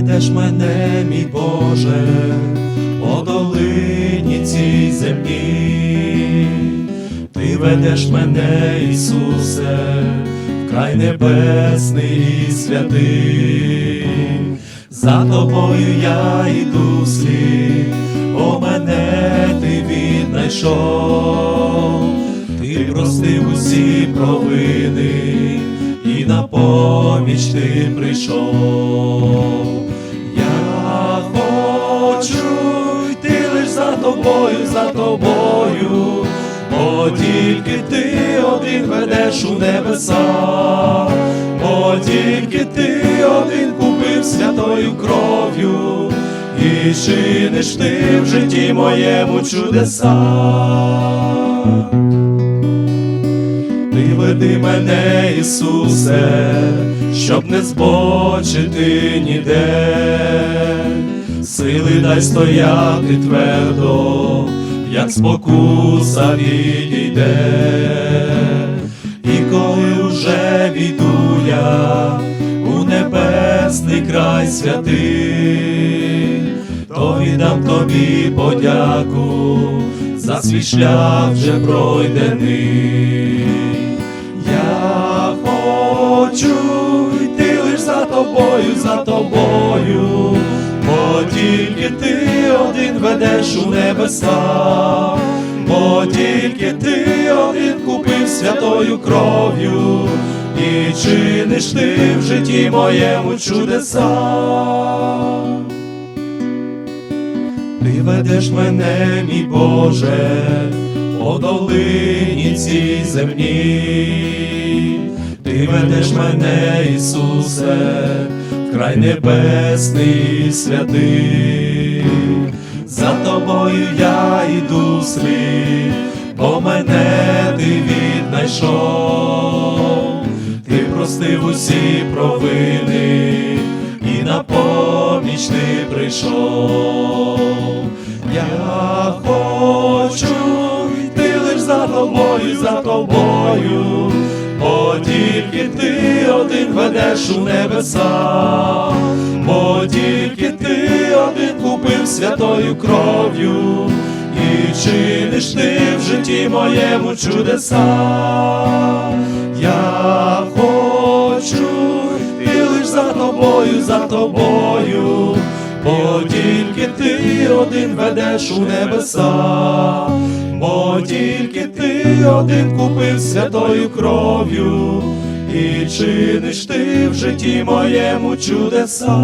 ведеш мене, мій Боже, по долині цій земній, ти ведеш мене, Ісусе, в край небесний і святий, за тобою я йду слід, о мене ти віднайшов, ти простив усі провини, ти прийшов. Я хочу йти лиш за тобою, за тобою, бо тільки ти один ведеш у небеса, бо тільки ти один купив святою кров'ю, і чиниш ти в житті моєму чудеса. Ти веди мене, Ісусе, щоб не збочити ніде, сили дай стояти твердо, як спокуса відійде, і коли уже війду я у небесний край святий, то віддам тобі подяку за свій шлях вже пройдений. Я хочу тобою, за тобою, бо тільки ти один ведеш у небеса, бо тільки ти один купив святою кров'ю, і чиниш ти в житті моєму чудеса. Ти ведеш мене, мій Боже, по долині цій земній, ти ведеш мене, Ісусе, в край небесний святий, за тобою я йду слід, бо мене ти віднайшов, ти простив усі провини і на поміч ти прийшов. Я хочу йти лиш за тобою, за тобою, бо тільки ти один ведеш у небеса, бо тільки ти один купив святою кров'ю, і чиниш ти в житті моєму чудеса. Я хочу йти лиш за тобою, за тобою, бо тільки ти один ведеш у небеса, бо тільки один купив святою кров'ю, і чиниш ти в житті моєму чудеса.